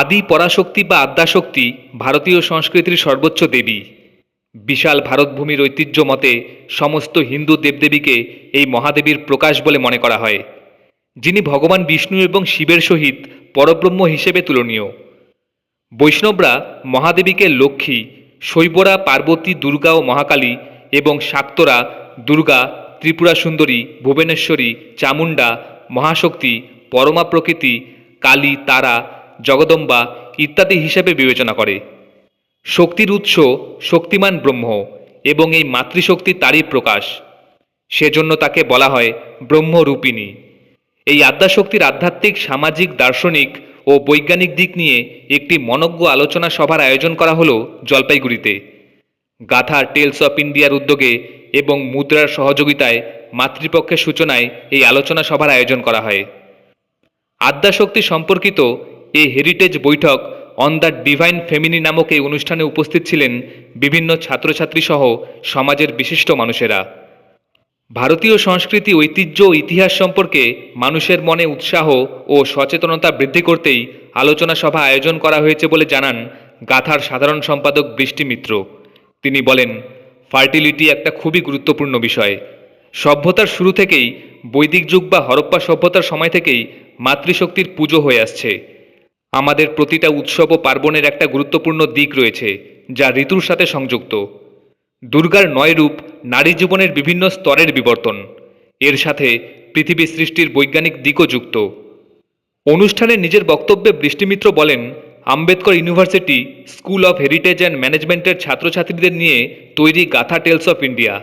আদি পরাশক্তি বা আদ্যাশক্তি ভারতীয় সংস্কৃতির সর্বোচ্চ দেবী। বিশাল ভারতভূমির ঐতিহ্য মতে সমস্ত হিন্দু দেবদেবীকে এই মহাদেবীর প্রকাশ বলে মনে করা হয়। যিনি ভগবান বিষ্ণু এবং শিবের সহিত পরব্রহ্ম হিসেবে তুলনীয়। বৈষ্ণবরা মহাদেবীকে লক্ষ্মী, শৈবরা পার্বতী, দুর্গা ও মহাকালী এবং শাক্তরা দুর্গা, ত্রিপুরা সুন্দরী, ভুবনেশ্বরী, চামুণ্ডা, মহাশক্তি, পরমা প্রকৃতি, কালী, তারা জগদম্বা ইত্যাদি হিসেবে বিবেচনা করে। শক্তির উৎস শক্তিমান ব্রহ্ম এবং এই মাতৃশক্তি তারই প্রকাশ। সেজন্য তাকে বলা হয় ব্রহ্মরূপিণী। এই আদ্যাশক্তির আধ্যাত্মিক, সামাজিক, দার্শনিক ও বৈজ্ঞানিক দিক নিয়ে একটি মনজ্ঞ আলোচনা সভার আয়োজন করা হলো জলপাইগুড়িতে। গাথার টেলস অফ ইন্ডিয়ার উদ্যোগে এবং মুদ্রার সহযোগিতায় মাতৃপক্ষের সূচনায় এই আলোচনা সভার আয়োজন করা হয়। আদ্যাশক্তি সম্পর্কিত এই হেরিটেজ বৈঠক অন দ্য ডিভাইন ফেমিনি নামক এই অনুষ্ঠানে উপস্থিত ছিলেন বিভিন্ন ছাত্রছাত্রী সহ সমাজের বিশিষ্ট মানুষেরা। ভারতীয় সংস্কৃতি, ঐতিহ্য ও ইতিহাস সম্পর্কে মানুষের মনে উৎসাহ ও সচেতনতা বৃদ্ধি করতেই আলোচনা সভা আয়োজন করা হয়েছে বলে জানান গাথার সাধারণ সম্পাদক বৃষ্টি মিত্র। তিনি বলেন ফার্টিলিটি একটা খুবই গুরুত্বপূর্ণ বিষয়। সভ্যতার শুরু থেকেই বৈদিক যুগ বা হরপ্পা সভ্যতার সময় থেকেই মাতৃশক্তির পুজো হয়ে আসছে। আমাদের প্রতিটা উৎসব ও পার্বণের একটা গুরুত্বপূর্ণ দিক রয়েছে, যা ঋতুর সাথে সংযুক্ত। দুর্গার নয় রূপ নারী জীবনের বিভিন্ন স্তরের বিবর্তন। এর সাথে পৃথিবী সৃষ্টির বৈজ্ঞানিক দিকও যুক্ত। অনুষ্ঠানে নিজের বক্তব্যে বৃষ্টিমিত্র বলেন, Ambedkar university, school of heritage and ম্যানেজমেন্টের ছাত্রছাত্রীদের নিয়ে তৈরি গাথা টেলস অফ ইন্ডিয়া।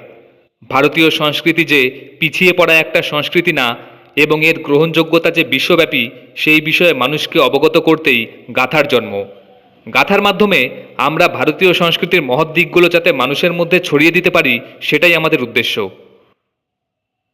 ভারতীয় সংস্কৃতি যে পিছিয়ে পড়া একটা সংস্কৃতি না এবং এর গ্রহণযোগ্যতা যে বিশ্বব্যাপী, সেই বিষয়ে মানুষকে অবগত করতেই গাথার জন্ম। গাথার মাধ্যমে আমরা ভারতীয় সংস্কৃতির মহৎ দিকগুলো যাতে মানুষের মধ্যে ছড়িয়ে দিতে পারি, সেটাই আমাদের উদ্দেশ্য।